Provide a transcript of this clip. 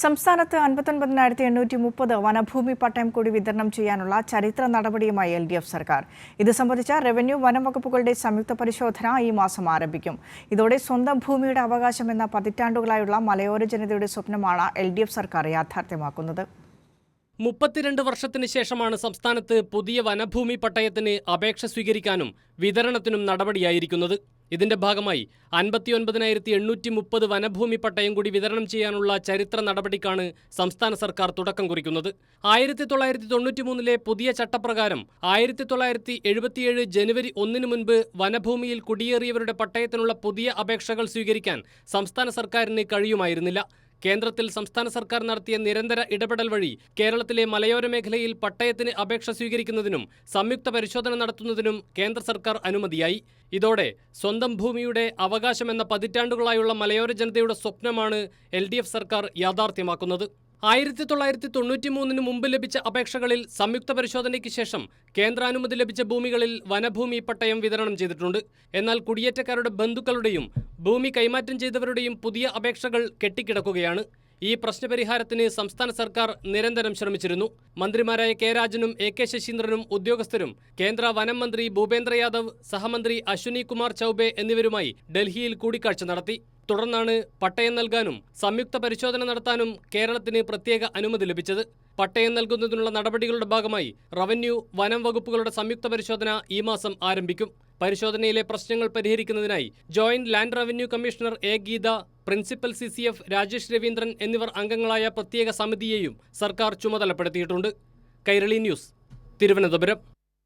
സംസ്ഥാനത്ത് അൻപത്തൊൻപതിനായിരത്തി എണ്ണൂറ്റി മുപ്പത് വനഭൂമി പട്ടയം കൂടി വിതരണം ചെയ്യാനുള്ള ചരിത്ര നടപടിയുമായി എൽ ഡി എഫ് സർക്കാർ. ഇത് സംബന്ധിച്ച റവന്യൂ വനം വകുപ്പുകളുടെ സംയുക്ത പരിശോധന ഈ മാസം ആരംഭിക്കും. ഇതോടെ സ്വന്തം ഭൂമിയുടെ അവകാശം എന്ന പതിറ്റാണ്ടുകളായുള്ള മലയോര ജനതയുടെ സ്വപ്നമാണ് എൽ ഡി എഫ് സർക്കാർ യാഥാർത്ഥ്യമാക്കുന്നത്. മുപ്പത്തിരണ്ട് വർഷത്തിന് ശേഷമാണ് സംസ്ഥാനത്ത് പുതിയ വനഭൂമി പട്ടയത്തിന് അപേക്ഷ സ്വീകരിക്കാനും വിതരണത്തിനും നടപടിയായിരിക്കുന്നത്. ഇതിന്റെ ഭാഗമായി അൻപത്തിയൊൻപതിനായിരത്തി എണ്ണൂറ്റി മുപ്പത് വനഭൂമി പട്ടയം കൂടി വിതരണം ചെയ്യാനുള്ള ചരിത്ര നടപടിക്കാണ് സംസ്ഥാന സർക്കാർ തുടക്കം കുറിക്കുന്നത്. ആയിരത്തി തൊള്ളായിരത്തി തൊണ്ണൂറ്റി മൂന്നിലെ പുതിയ ചട്ടപ്രകാരം ആയിരത്തി തൊള്ളായിരത്തി എഴുപത്തിയേഴ് ജനുവരി ഒന്നിന് മുൻപ് വനഭൂമിയിൽ കുടിയേറിയവരുടെ പട്ടയത്തിനുള്ള പുതിയ അപേക്ഷകൾ സ്വീകരിക്കാൻ സംസ്ഥാന സർക്കാരിന് കഴിയുമായിരുന്നില്ല. കേന്ദ്രത്തിൽ സംസ്ഥാന സർക്കാർ നടത്തിയ നിരന്തര ഇടപെടൽ വഴി കേരളത്തിലെ മലയോര മേഖലയിൽ പട്ടയത്തിന് അപേക്ഷ സ്വീകരിക്കുന്നതിനും സംയുക്ത പരിശോധന നടത്തുന്നതിനും കേന്ദ്ര സർക്കാർ അനുമതിയായി. ഇതോടെ സ്വന്തം ഭൂമിയുടെ അവകാശമെന്ന പതിറ്റാണ്ടുകളായുള്ള മലയോര ജനതയുടെ സ്വപ്നമാണ് എൽ സർക്കാർ യാഥാർത്ഥ്യമാക്കുന്നത്. ആയിരത്തി തൊള്ളായിരത്തി തൊണ്ണൂറ്റി മൂന്നിന് മുമ്പ് ലഭിച്ച അപേക്ഷകളിൽ സംയുക്ത പരിശോധനയ്ക്ക് ശേഷം കേന്ദ്രാനുമതി ലഭിച്ച ഭൂമികളിൽ വനഭൂമി പട്ടയം വിതരണം ചെയ്തിട്ടുണ്ട്. എന്നാൽ കുടിയേറ്റക്കാരുടെ ബന്ധുക്കളുടെയും ഭൂമി കൈമാറ്റം ചെയ്തവരുടെയും പുതിയ അപേക്ഷകൾ കെട്ടിക്കിടക്കുകയാണ്. ഈ പ്രശ്നപരിഹാരത്തിന് സംസ്ഥാന സർക്കാർ നിരന്തരം ശ്രമിച്ചിരുന്നു. മന്ത്രിമാരായ കെ രാജനും എ കെ ശശീന്ദ്രനും ഉദ്യോഗസ്ഥരും കേന്ദ്ര വനം മന്ത്രി ഭൂപേന്ദ്ര യാദവ് സഹമന്ത്രി അശ്വിനി കുമാർ ചൌബെ എന്നിവരുമായി ഡൽഹിയിൽ കൂടിക്കാഴ്ച നടത്തി. തുടർന്നാണ് പട്ടയം നൽകാനും സംയുക്ത പരിശോധന നടത്താനും കേരളത്തിന് പ്രത്യേക അനുമതി ലഭിച്ചത്. പട്ടയം നൽകുന്നതിനുള്ള നടപടികളുടെ ഭാഗമായി റവന്യൂ വനം വകുപ്പുകളുടെ സംയുക്ത പരിശോധന ഈ മാസം ആരംഭിക്കും. പരിശോധനയിലെ പ്രശ്നങ്ങൾ പരിഹരിക്കുന്നതിനായി joint land revenue commissioner A Geetha principal C C F Rajesh Raveendran എന്നിവർ അംഗങ്ങളായ പ്രത്യേക സമിതിയെയും സർക്കാർ ചുമതലപ്പെടുത്തിയിട്ടുണ്ട്. കൈരളി ന്യൂസ് തിരുവനന്തപുരം.